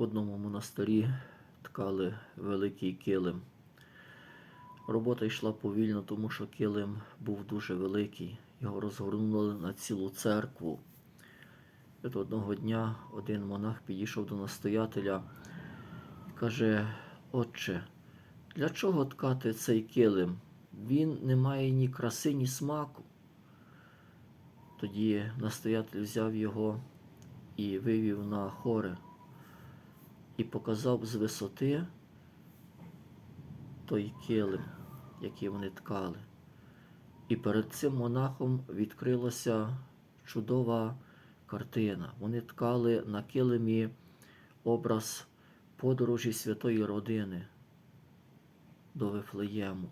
Одному монастирі ткали великий килим. Робота йшла повільно, тому що килим був дуже великий. Його розгорнули на цілу церкву. От одного дня один монах підійшов до настоятеля і каже: Отче, для чого ткати цей килим? Він не має ні краси, ні смаку. Тоді настоятель взяв його і вивів на хоре і показав з висоти той килим, який вони ткали. І перед цим монахом відкрилася чудова картина. Вони ткали на килимі образ подорожі святої родини до Вифлеєму.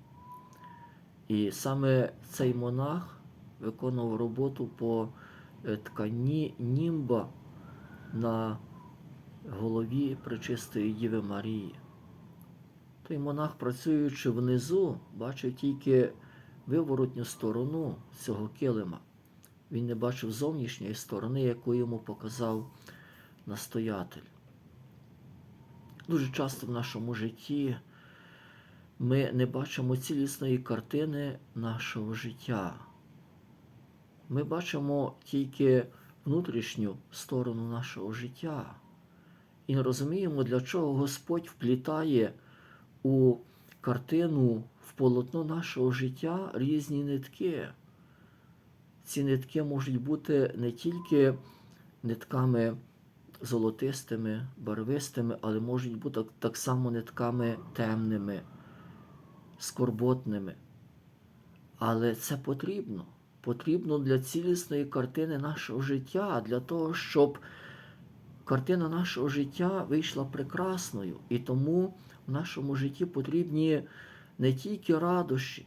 І саме цей монах виконував роботу по е, тканні німба на голові Пречистої Діви Марії. Той монах, працюючи внизу, бачив тільки виворотню сторону цього килима. Він не бачив зовнішньої сторони, яку йому показав настоятель. Дуже часто в нашому житті ми не бачимо цілісної картини нашого життя. Ми бачимо тільки внутрішню сторону нашого життя. І не розуміємо, для чого Господь вплітає у картину, в полотно нашого життя різні нитки. Ці нитки можуть бути не тільки нитками золотистими, барвистими, але можуть бути так само нитками темними, скорботними. Але це потрібно. Потрібно для цілісної картини нашого життя, для того, щоб картина нашого життя вийшла прекрасною. І тому в нашому житті потрібні не тільки радощі,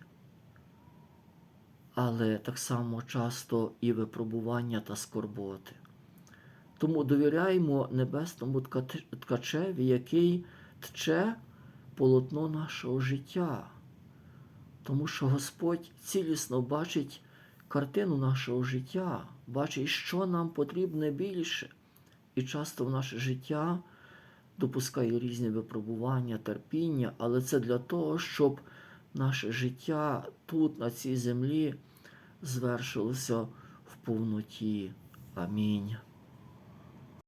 але так само часто і випробування та скорботи. Тому довіряємо небесному ткачеві, який тче полотно нашого життя. Тому що Господь цілісно бачить картину нашого життя, бачить, що нам потрібне більше. І часто в наше життя допускає різні випробування, терпіння, але це для того, щоб наше життя тут, на цій землі, звершилося в повноті. Амінь.